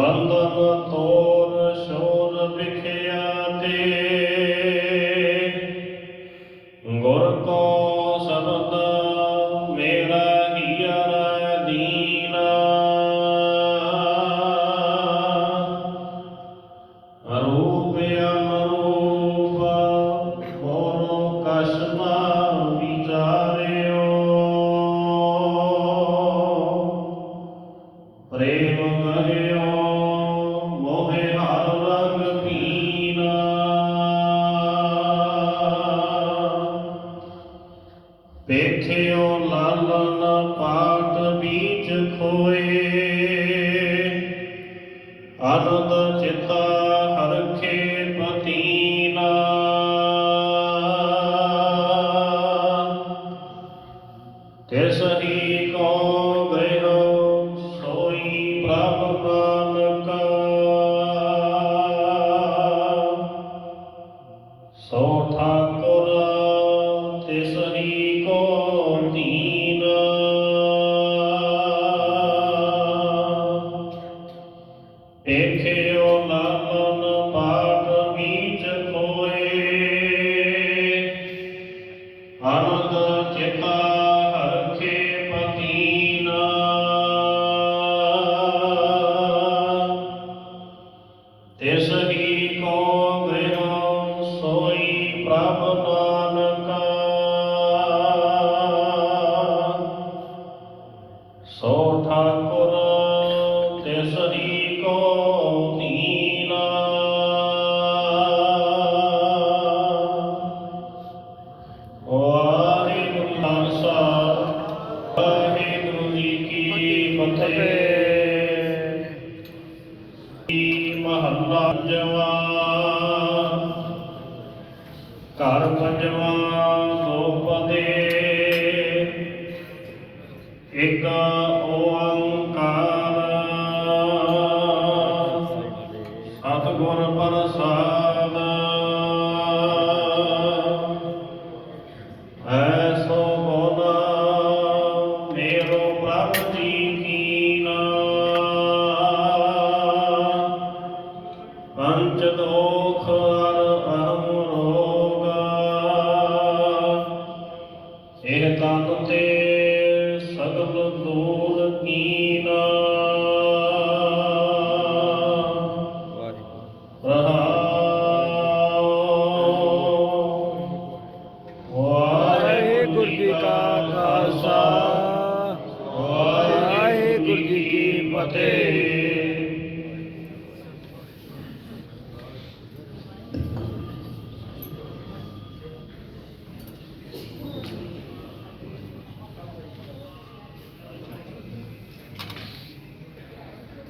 ਬੰਦਨ ਤੋਰ ਸ਼ੋਰ ਵਿਖਿਆ ਤੇ। ਗੁਰ ਕੋ ਸਰਦ ਮੇਰਾ ਹੀਰ ਦੀਨਾ। ਰੂਪਿਆ Big tell ਘਰ ਪੰਜਵਾ ਤੇ ਸਗਲ ਦੂਰ ਕੀਨਾ। ਵਾਹਿਗੁਰੂ ਜੀ ਕਾ ਖਾਲਸਾ। ਵਾਹਿਗੁਰੂ ਜੀ ਕੀ ਫਤਿਹ।